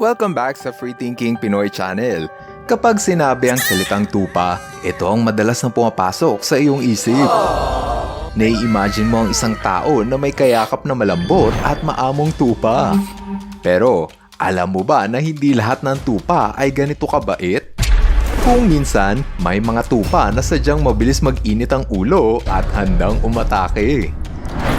Welcome back sa Free Thinking Pinoy Channel. Kapag sinabi ang salitang tupa, ito ang madalas na pumapasok sa iyong isip. Nai-imagine mo ang isang tao na may kayakap na malambot at maamong tupa. Pero, alam mo ba na hindi lahat ng tupa ay ganito kabait? Kung minsan, may mga tupa na sadyang mabilis mag-init ang ulo at handang umatake.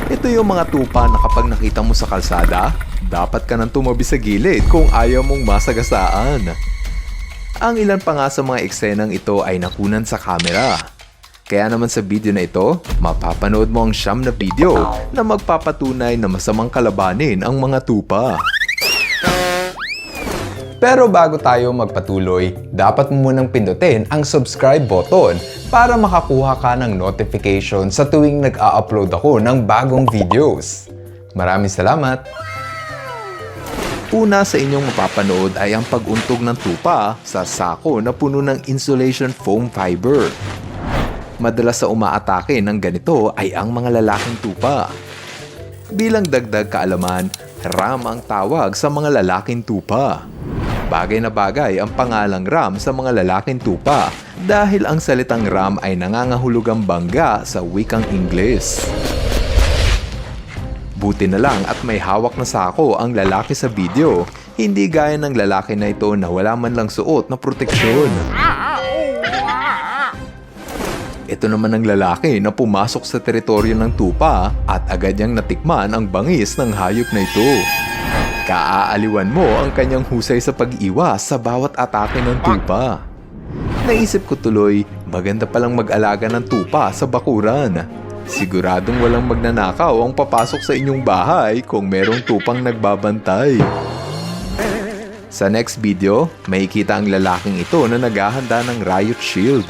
Ito yung mga tupa na kapag nakita mo sa kalsada, dapat ka nang tumabi sa gilid kung ayaw mong masagasaan. Ang ilan pa nga sa mga eksenang ito ay nakunan sa kamera. Kaya naman sa video na ito, mapapanood mo ang siyam na video na magpapatunay na masamang kalabanin ang mga tupa. Pero bago tayo magpatuloy, dapat mo munang pindutin ang subscribe button para makakuha ka ng notification sa tuwing nag-a-upload ako ng bagong videos. Maraming salamat! Una sa inyong mapapanood ay ang pag-untog ng tupa sa sako na puno ng insulation foam fiber. Madalas sa umaatake ng ganito ay ang mga lalaking tupa. Bilang dagdag kaalaman, ram ang tawag sa mga lalaking tupa. Bagay na bagay ang pangalang ram sa mga lalaking tupa dahil ang salitang ram ay nangangahulugang bangga sa wikang Ingles. Buti na lang at may hawak na sako ang lalaki sa video, hindi gaya ng lalaki na ito na wala man lang suot na proteksyon. Ito naman ang lalaki na pumasok sa teritoryo ng tupa at agad niyang natikman ang bangis ng hayop na ito. Kaaaliwan mo ang kanyang husay sa pag-iwas sa bawat atake ng tupa. Naisip ko tuloy, maganda palang mag-alaga ng tupa sa bakuran. Siguradong walang magnanakaw ang papasok sa inyong bahay kung merong tupang nagbabantay. Sa next video, makikita ang lalaking ito na naghahanda ng riot shield.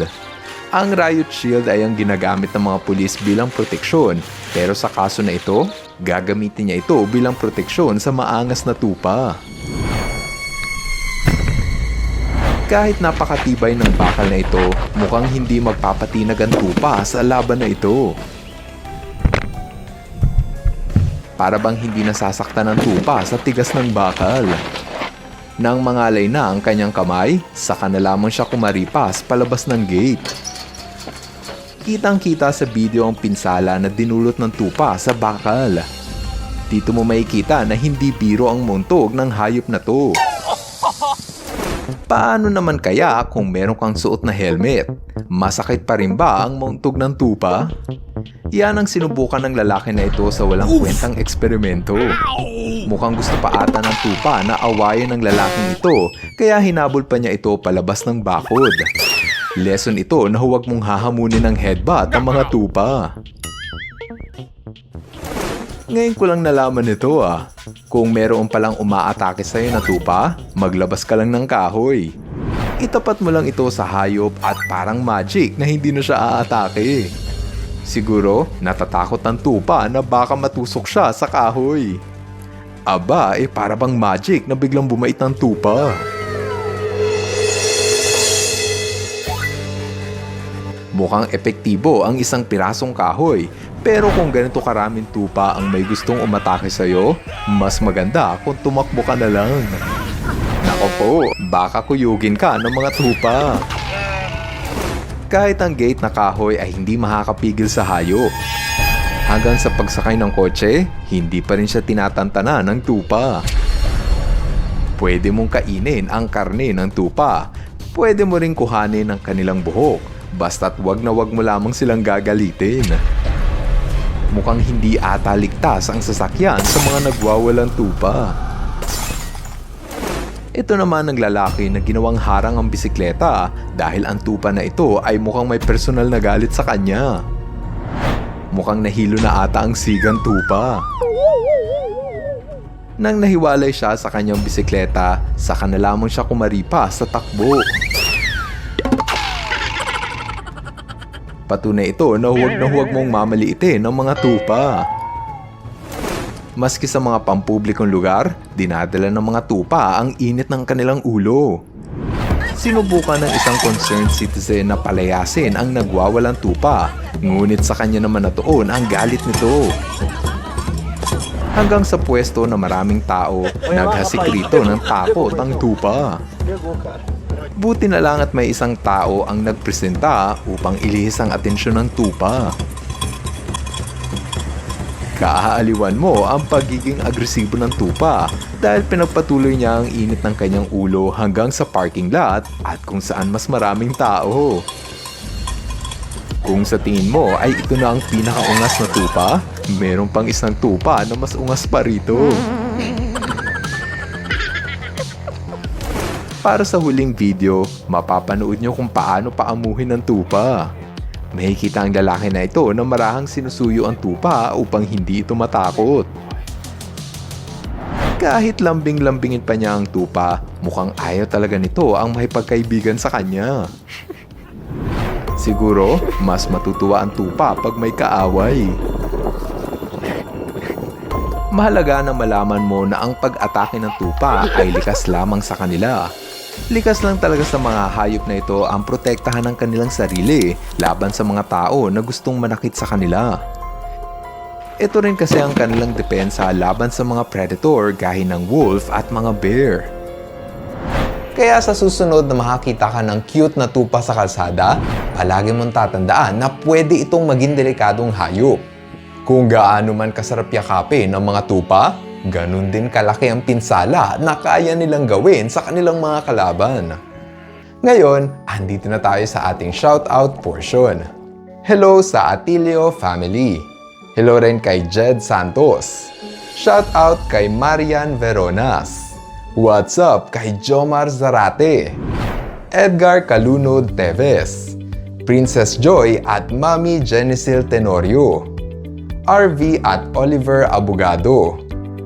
Ang riot shield ay ang ginagamit ng mga pulis bilang proteksyon, pero sa kaso na ito, gagamitin niya ito bilang proteksyon sa maangas na tupa. Kahit napakatibay ng bakal na ito, mukhang hindi magpapatinag ang tupa sa laban na ito. Para bang hindi nasasaktan ng tupa sa tigas ng bakal. Nang mangalay na ang kanyang kamay, saka na lamang siya kumaripas palabas ng gate. Kitang-kita sa video ang pinsala na dinulot ng tupa sa bakal. Dito mo makikita na hindi biro ang muntog ng hayop na to. Paano naman kaya kung meron kang suot na helmet? Masakit pa rin ba ang muntog ng tupa? Yan ang sinubukan ng lalaki na ito sa walang kwentang eksperimento. Mukhang gusto pa ata ng tupa na awayan ng lalaking ito, kaya hinabol pa niya ito palabas ng bakod. Lesson ito na huwag mong hahamunin ng headbutt ang mga tupa. Ngayon ko lang nalaman ito ah. Kung meron palang umaatake sa'yo na tupa, maglabas ka lang ng kahoy. Itapat mo lang ito sa hayop at parang magic na hindi na siya aatake. Siguro, natatakot ang tupa na baka matusok siya sa kahoy. Aba, eh para bang magic na biglang bumait ng tupa. Mukhang epektibo ang isang pirasong kahoy. Pero kung ganito karaming tupa ang may gustong umatake sa'yo, mas maganda kung tumakbo ka na lang. Nako po, baka kuyugin ka ng mga tupa. Kahit ang gate na kahoy ay hindi makakapigil sa hayop. Hanggang sa pagsakay ng kotse, hindi pa rin siya tinatantana ng tupa. Pwede mong kainin ang karne ng tupa. Pwede mo rin kuhanin ang kanilang buhok. Basta't wag na wag mo lamang silang gagalitin. Mukhang hindi ata ligtas ang sasakyan sa mga nagwawalang tupa. Ito naman ang lalaki na ginawang harang ang bisikleta dahil ang tupa na ito ay mukhang may personal na galit sa kanya. Mukhang nahilo na ata ang sigang tupa. Nang nahiwalay siya sa kanyang bisikleta, saka na lamang siya kumaripas sa takbo. Patunay ito na huwag na huwag mong mamaliitin ang mga tupa. Maski sa mga pampublikong lugar, dinadala ng mga tupa ang init ng kanilang ulo. Sinubukan ng isang concerned citizen na palayasin ang nagwawalang tupa, ngunit sa kanya naman natuon ang galit nito. hanggang sa pwesto na maraming tao naghasik rito ng takot ang tupa. Buti na lang at may isang tao ang nagpresenta upang ilihis ang atensyon ng tupa. Kaaaliwan mo ang pagiging agresibo ng tupa dahil pinagpatuloy niya ang init ng kanyang ulo hanggang sa parking lot at kung saan mas maraming tao. Kung sa tingin mo ay ito na ang pinakaungas na tupa, meron pang isang tupa na mas ungas pa rito. Para sa huling video, mapapanood nyo kung paano paamuhin ng tupa. Makikita ang lalaki na ito na marahang sinusuyo ang tupa upang hindi ito matakot. Kahit lambing-lambingin pa niya ang tupa, mukhang ayaw talaga nito ang makipagkaibigan sa kanya. Siguro, mas matutuwa ang tupa pag may kaaway. Mahalaga na malaman mo na ang pag-atake ng tupa ay likas lamang sa kanila. Likas lang talaga sa mga hayop na ito ang protektahan ng kanilang sarili laban sa mga tao na gustong manakit sa kanila. Ito rin kasi ang kanilang depensa laban sa mga predator gaya ng wolf at mga bear. Kaya sa susunod na makakita ka ng cute na tupa sa kalsada, palagi mong tatandaan na pwede itong maging delikadong hayop. Kung gaano man kasarap yakapin ng mga tupa, ganun din kalaki ang pinsala na kaya nilang gawin sa kanilang mga kalaban. Ngayon, andito na tayo sa ating shoutout portion. Hello sa Atilio family. Hello rin kay Jed Santos. Shoutout kay Marian Veronas. What's up kay Jomar Zarate? Edgar Calunod Teves. Princess Joy at Mami Genesil Tenorio. RV at Oliver Abogado.